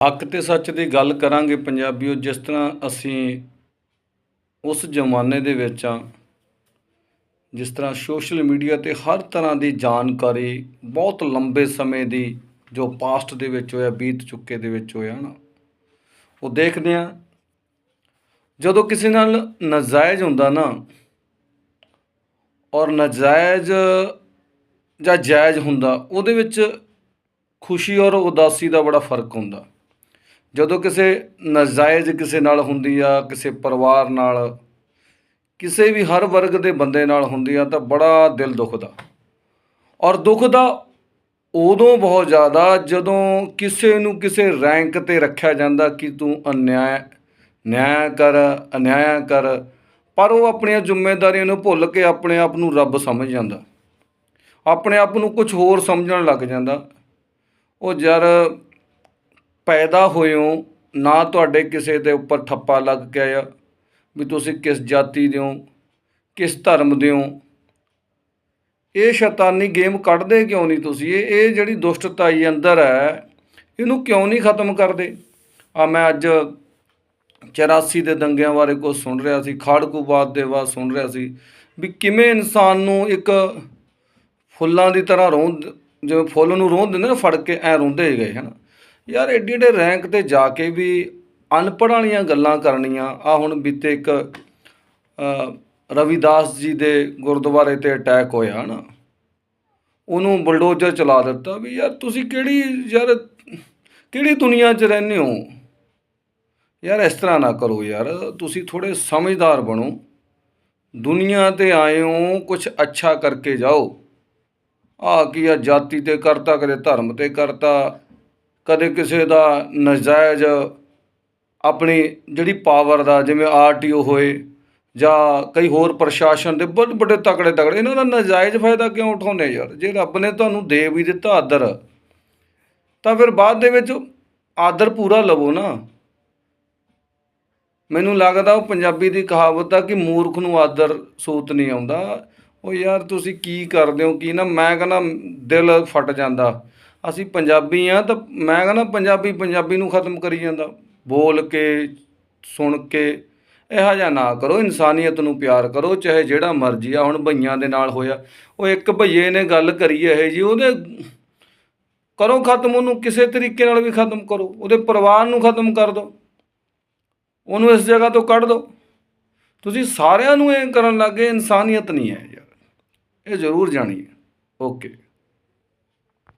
ਹੱਕ ਤੇ ਸੱਚ ਦੀ ਗੱਲ ਕਰਾਂਗੇ ਪੰਜਾਬੀਓ, ਜਿਸ ਤਰ੍ਹਾਂ ਅਸੀਂ ਉਸ ਜ਼ਮਾਨੇ ਦੇ ਵਿੱਚ ਆ ਜਿਸ ਤਰ੍ਹਾਂ ਸੋਸ਼ਲ ਮੀਡੀਆ ਤੇ ਹਰ ਤਰ੍ਹਾਂ ਦੀ ਜਾਣਕਾਰੀ ਬਹੁਤ ਲੰਬੇ ਸਮੇਂ ਦੀ ਜੋ ਪਾਸਟ ਦੇ ਵਿੱਚ ਹੋਇਆ, ਬੀਤ ਚੁੱਕੇ ਦੇ ਵਿੱਚ ਹੋਇਆ ਨਾ, ਉਹ ਦੇਖਦੇ ਆ ਜਦੋਂ ਕਿਸੇ ਨਾਲ ਨਾਜਾਇਜ਼ ਹੁੰਦਾ ਨਾ, ਔਰ ਨਾਜਾਇਜ਼ ਜਾਂ ਜਾਇਜ਼ ਹੁੰਦਾ, ਉਹਦੇ ਵਿੱਚ ਖੁਸ਼ੀ ਔਰ ਉਦਾਸੀ ਦਾ ਬੜਾ ਫ਼ਰਕ ਹੁੰਦਾ। ਜਦੋਂ ਕਿਸੇ ਨਾਜਾਇਜ਼ ਕਿਸੇ ਨਾਲ ਹੁੰਦੀ ਆ, ਕਿਸੇ ਪਰਿਵਾਰ ਨਾਲ, ਕਿਸੇ ਵੀ ਹਰ ਵਰਗ ਦੇ ਬੰਦੇ ਨਾਲ ਹੁੰਦੀ ਆ, ਤਾਂ ਬੜਾ ਦਿਲ ਦੁਖਦਾ। ਔਰ ਦੁਖਦਾ ਉਦੋਂ ਬਹੁਤ ਜ਼ਿਆਦਾ ਜਦੋਂ ਕਿਸੇ ਨੂੰ ਕਿਸੇ ਰੈਂਕ ਤੇ ਰੱਖਿਆ ਜਾਂਦਾ ਕਿ ਤੂੰ ਅਨਿਆਇ ਨਿਆਂ ਕਰ ਅਨਿਆਇ ਕਰ, ਪਰ ਉਹ ਆਪਣੀਆਂ ਜ਼ਿੰਮੇਵਾਰੀਆਂ ਨੂੰ ਭੁੱਲ ਕੇ ਆਪਣੇ ਆਪ ਨੂੰ ਰੱਬ ਸਮਝ ਜਾਂਦਾ। ਆਪਣੇ ਆਪ ਨੂੰ ਕੁਝ ਹੋਰ ਸਮਝਣ ਲੱਗ ਜਾਂਦਾ। ਉਹ ਯਾਰ ਪੈਦਾ ਹੋਇਓ, ਨਾ ਤੁਹਾਡੇ ਕਿਸੇ ਦੇ ਉੱਪਰ ਠੱਪਾ ਲੱਗ ਕੇ ਆ ਵੀ ਤੁਸੀਂ ਕਿਸ ਜਾਤੀ ਦੇ ਹੋ ਕਿਸ ਧਰਮ ਦੇ ਹੋ ਇਹ ਸ਼ੈਤਾਨੀ ਗੇਮ ਕੱਢਦੇ ਕਿਉਂ ਨਹੀਂ ਤੁਸੀਂ? ਇਹ ਇਹ ਜਿਹੜੀ ਦੁਸ਼ਟਤਾ ਹੀ ਅੰਦਰ ਹੈ, ਇਹਨੂੰ ਕਿਉਂ ਨਹੀਂ ਖਤਮ ਕਰਦੇ? ਆ ਮੈਂ ਅੱਜ 84 ਦੇ ਦੰਗਿਆਂ ਬਾਰੇ ਕੁਝ ਸੁਣ ਰਿਹਾ ਸੀ, ਖਾੜਕੂਬਾਦ ਦੇ ਬਾਅਦ ਸੁਣ ਰਿਹਾ ਸੀ, ਵੀ ਕਿਵੇਂ ਇਨਸਾਨ ਨੂੰ ਇੱਕ ਫੁੱਲਾਂ ਦੀ ਤਰ੍ਹਾਂ ਰੋਂ ਜਿਵੇਂ ਫੁੱਲ ਨੂੰ ਰੋਂ ਦਿੰਦੇ ਨਾ, ਫੜ ਕੇ ਐ ਰੋਂਦੇ ਗਏ ਹਨ? ਯਾਰ ਐਡੀ ਐਡੇ ਰੈਂਕ ਤੇ ਜਾ ਕੇ ਵੀ ਅਨਪੜ੍ਹ ਵਾਲੀਆਂ ਗੱਲਾਂ ਕਰਨੀਆਂ। ਆ ਹੁਣ ਬੀਤੇ ਇੱਕ ਰਵਿਦਾਸ ਜੀ ਦੇ ਗੁਰਦੁਆਰੇ ਤੇ ਅਟੈਕ ਹੋਇਆ ਨਾ। ਉਹਨੂੰ ਬਲਡੋਜ਼ਰ ਚਲਾ ਦਿੱਤਾ ਵੀ ਯਾਰ ਤੁਸੀਂ ਕਿਹੜੀ ਯਾਰ, ਕਿਹੜੀ ਦੁਨੀਆ 'ਚ ਰਹਿੰਦੇ ਹੋ? ਯਾਰ ਇਸ ਤਰ੍ਹਾਂ ਨਾ ਕਰੋ ਯਾਰ, ਤੁਸੀਂ ਥੋੜੇ ਸਮਝਦਾਰ ਬਣੋ। ਦੁਨੀਆ ਤੇ ਆਏ ਹੋ ਕੁਝ ਅੱਛਾ ਕਰਕੇ ਜਾਓ। ਆ ਕੀ ਆ, ਜਾਤੀ ਤੇ ਕਰਤਾ, ਕਦੇ ਧਰਮ ਤੇ ਕਰਤਾ। ਕਦੇ ਕਿਸੇ ਦਾ ਨਜਾਇਜ਼ ਆਪਣੀ ਜਿਹੜੀ ਪਾਵਰ ਦਾ, ਜਿਵੇਂ ਆਰ ਟੀ ਓ ਹੋਏ ਜਾਂ ਕਈ ਹੋਰ ਪ੍ਰਸ਼ਾਸਨ ਦੇ ਬਹੁਤ ਵੱਡੇ ਤਕੜੇ ਤਕੜੇ, ਇਹਨਾਂ ਦਾ ਨਜਾਇਜ਼ ਫਾਇਦਾ ਕਿਉਂ ਉਠਾਉਂਦੇ ਯਾਰ? ਜੇ ਰੱਬ ਨੇ ਤੁਹਾਨੂੰ ਦੇ ਵੀ ਦਿੱਤਾ ਆਦਰ, ਤਾਂ ਫਿਰ ਬਾਅਦ ਦੇ ਵਿੱਚ ਆਦਰ ਪੂਰਾ ਲਵੋ ਨਾ। ਮੈਨੂੰ ਲੱਗਦਾ ਉਹ ਪੰਜਾਬੀ ਦੀ ਕਹਾਵਤ ਆ ਕਿ ਮੂਰਖ ਨੂੰ ਆਦਰ ਸੂਤ ਨਹੀਂ ਆਉਂਦਾ। ਉਹ ਯਾਰ ਤੁਸੀਂ ਕੀ ਕਰਦੇ ਹੋ? ਕੀ ਨਾ? ਮੈਂ ਕਹਿੰਦਾ ਦਿਲ ਫਟ ਜਾਂਦਾ। ਅਸੀਂ ਪੰਜਾਬੀ ਹਾਂ ਤਾਂ ਮੈਂ ਕਹਿੰਦਾ ਪੰਜਾਬੀ ਪੰਜਾਬੀ ਨੂੰ ਖਤਮ ਕਰੀ ਜਾਂਦਾ। ਬੋਲ ਕੇ, ਸੁਣ ਕੇ, ਇਹੋ ਜਿਹਾ ਨਾ ਕਰੋ, ਇਨਸਾਨੀਅਤ ਨੂੰ ਪਿਆਰ ਕਰੋ, ਚਾਹੇ ਜਿਹੜਾ ਮਰਜ਼ੀ ਆ, ਹੁਣ ਭਈਆਂ ਦੇ ਨਾਲ ਹੋਇਆ। ਉਹ ਇੱਕ ਭਈਏ ਨੇ ਗੱਲ ਕਰੀ ਇਹ ਜੀ, ਉਹਦੇ ਕਰੋ ਖਤਮ, ਉਹਨੂੰ ਕਿਸੇ ਤਰੀਕੇ ਨਾਲ ਵੀ ਖਤਮ ਕਰੋ। ਉਹਦੇ ਪਰਿਵਾਰ ਨੂੰ ਖਤਮ ਕਰ ਦਿਓ ਉਹਨੂੰ ਇਸ ਜਗ੍ਹਾ ਤੋਂ ਕੱਢ ਦਿਓ ਤੁਸੀਂ ਸਾਰਿਆਂ ਨੂੰ ਇਹ ਕਰਨ ਲੱਗੇ ਇਨਸਾਨੀਅਤ ਨਹੀਂ ਹੈ ਯਾਰ। ਇਹ ਜ਼ਰੂਰ ਜਾਣੀ ਓਕੇ।